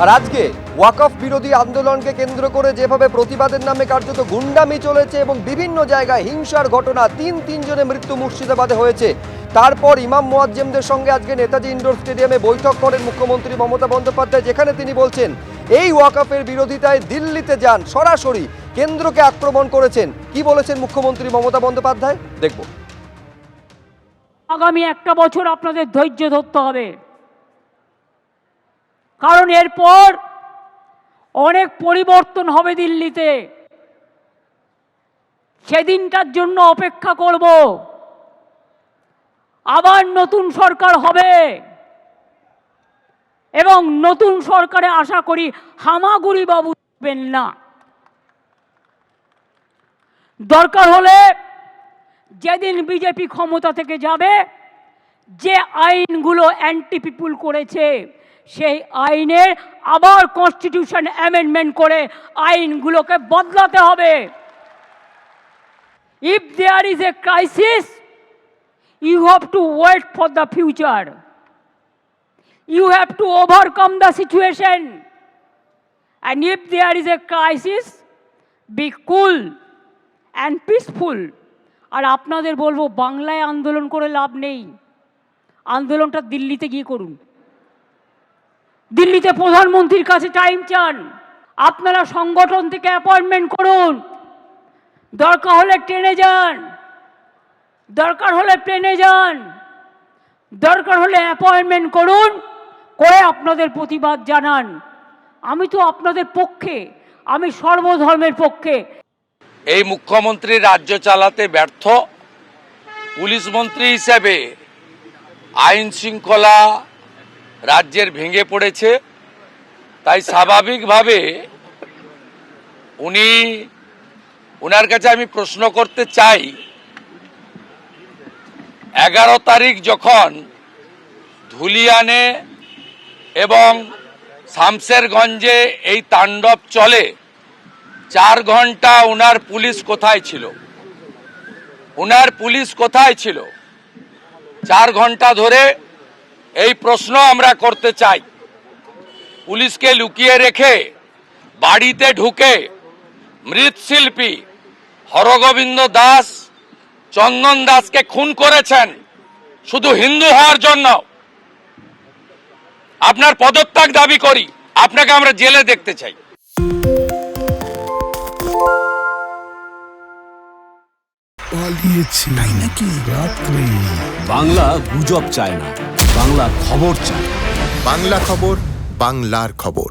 আর আজকে ওয়াকফ বিরোধী আন্দোলনকে কেন্দ্র করে যেভাবে প্রতিবাদের নামে কার্যত গুন্ডামি চলেছে এবং বিভিন্ন জায়গায় হিংসার ঘটনা তিন তিনজনের মৃত্যু মুর্শিদাবাদে হয়েছে, তারপর ইমাম মোয়াজ্জেমদের সঙ্গে আজকে নেতাজি ইন্ডোর স্টেডিয়ামে বৈঠক করেন মুখ্যমন্ত্রী মমতা বন্দ্যোপাধ্যায়, যেখানে তিনি বলছেন, এই ওয়াকফের বিরোধিতায় দিল্লিতে যান, সরাসরি কেন্দ্রকে আক্রমণ করেছেন। কি বলেছেন মুখ্যমন্ত্রী মমতা বন্দ্যোপাধ্যায়? দেখব। আগামী একটা বছর আপনাদের ধৈর্য ধরতে হবে। কারণ এরপর অনেক পরিবর্তন হবে দিল্লিতে। সেদিনটার জন্য অপেক্ষা করব। আবার নতুন সরকার হবে। এবং নতুন সরকারে আশা করি হামাগুড়ি বাবু থাকবেন না। দরকার হলে যেদিন বিজেপি ক্ষমতা থেকে যাবে, যে আইনগুলো অ্যান্টি পিপুল করেছে সেই আইনের আবার কনস্টিটিউশন অ্যামেন্ডমেন্ট করে আইনগুলোকে বদলাতে হবে। If there is a crisis you have to wait for the future you have to overcome the situation and if there is a crisis be cool and peaceful আর আপনাদের বলব, বাংলায় আন্দোলন করে লাভ নেই। আন্দোলনটা দিল্লিতে গিয়ে করুন। দিল্লিতে প্রধানমন্ত্রীর কাছে টাইম চান। আপনারা সংগঠন থেকে অ্যাপয়েন্টমেন্ট করুন। দরকার হলে ট্রেনে যান। দরকার হলে প্লেনে যান। দরকার হলে অ্যাপয়েন্টমেন্ট করুন, করে আপনাদের প্রতিবাদ জানান। আমি তো আপনাদের পক্ষে, আমি সর্বধর্মের পক্ষে। এই মুখ্যমন্ত্রী রাজ্য চালাতে ব্যর্থ। পুলিশ মন্ত্রী হিসেবে আইন শৃঙ্খলা রাজ্যের ভেঙে পড়েছে। তাই স্বাভাবিকভাবে উনি ওনার কাছে আমি প্রশ্ন করতে চাই, এগারো তারিখ যখন ধুলিয়ানে এবং শামসেরগঞ্জে এই তাণ্ডব চলে, চার ঘণ্টা ওনার পুলিশ কোথায় ছিল? ওনার পুলিশ কোথায় ছিল? চার ঘণ্টা ধরে এই প্রশ্ন আমরা করতে চাই। পুলিশকে লুকিয়ে রেখে বাড়িতে ঢুকে মৃৎশিল্পী হরগোবিন্দ দাস চন্দন দাসকে খুন করেছেন শুধু হিন্দু হওয়ার জন্য। আপনার পদত্যাগ দাবি করি আপনাকে আমরা জেলে দেখতে চাই। পালিয়েছে। নাকি? রাত্রে। বাংলা গুজব চায় না। বাংলা খবর চায় বাংলা খবর বাংলার খবর।